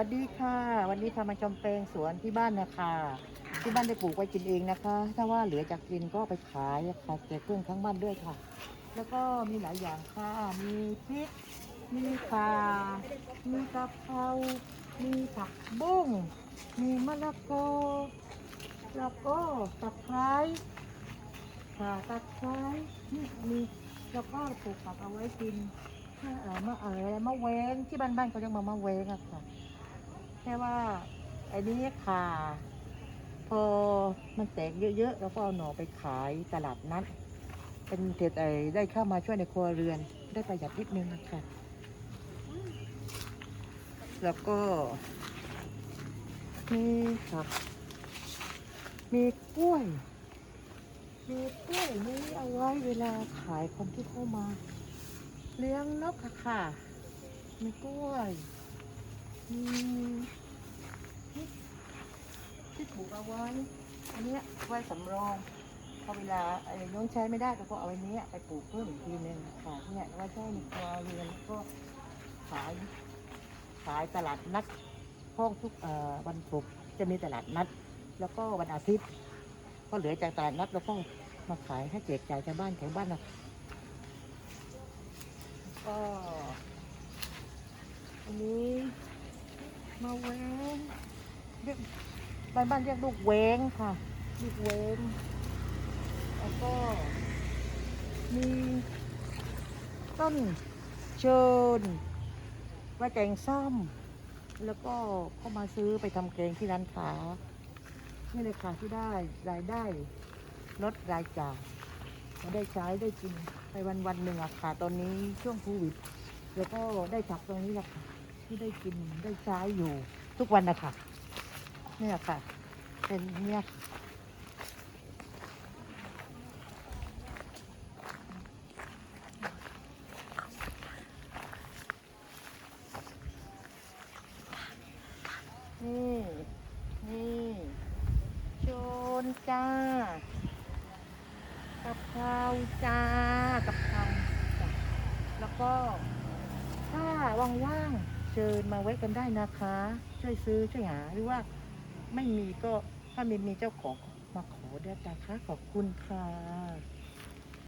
วัสดีค่ะ วันนี้พามาชมแปลงสวนที่บ้านนะคะ ที่บ้านได้ปลูกไว้กินเองนะคะ ถ้าว่าเหลือจากกินก็เอาไปขายค่ะแจกเพื่อนทั้งบ้านด้วยค่ะ แล้วก็มีหลายอย่างค่ะ มีพริก มีข่ามีกะเพรา มีผักบุ้ง มีมะละกอ แล้วก็ตะไคร้ข่าตะไคร้นี่มีแล้วก็ปลูกผักเอาไว้กินถ้าเออมะเอออะไรมะเวงที่บ้านๆเขาเรียกมามะเวงอะค่ะแค่ว่าไอ้นี้ข่าพอมันแตกเยอะๆเราก็เอาหน่อไปขายตลาดนัดเป็นเศษไอ้ได้เข้ามาช่วยในครัวเรือน ได้ประหยัดนิดนึงนะคะแล้วก็มีผักมีกล้วย มีกล้วยนี้เอาไว้เวลาขายคนที่เข้ามา เลี้ยงนกค่ะค่ะ มีกล้วยมี ที่ปลูกเอาไว้อันเนี้ยไว้สำรองพอเวลาไอ้น้องใช้ไม่ได้ก็เอาไอ้นี้ไปปลูกเพิ่มอีกทีนึงค่ะเนี่ยไว้ใช้ในครัวเรือนแล้วก็ขายขายตลาดนัดห้องทุกวันศุกร์จะมีตลาดนัด แล้วก็วันอาทิตย์ ก็เหลือจากตลาดนัดแล้วก็มาขายให้แจกจ่ายชาวบ้านแถวบ้านนะก็อันนี้มาแวงเรียก บ้านบ้านเรียกลูกแวงค่ะ ลูกแวงแล้วก็ มีต้นเชิญไว้แกงส้ม แล้วก็เข้ามาซื้อไปทำแกงที่ร้านค้านี่เลยค่ะที่ได้รายได้ลดรายจ่ายได้ใช้ได้กินไปวันวันหนึ่งอะค่ะ ตอนนี้ช่วงโควิด แล้วก็ได้ผักตรงนี้แหละค่ะ ที่ได้กินได้ใช้อยู่ทุกวันนะคะ เนี่ยค่ะ เป็นเนี่ยนี่นี่โชนจ้ากับเพราจ้ากับเพราจ้ะแล้วก็ ถ้าว่างๆเชิญมาไว้กันได้นะคะ ช่วยซื้อช่วยหาหรือว่า ไม่มีก็ถ้ามีมีเจ้าของมาขอได้นะคะขอบคุณค่ะ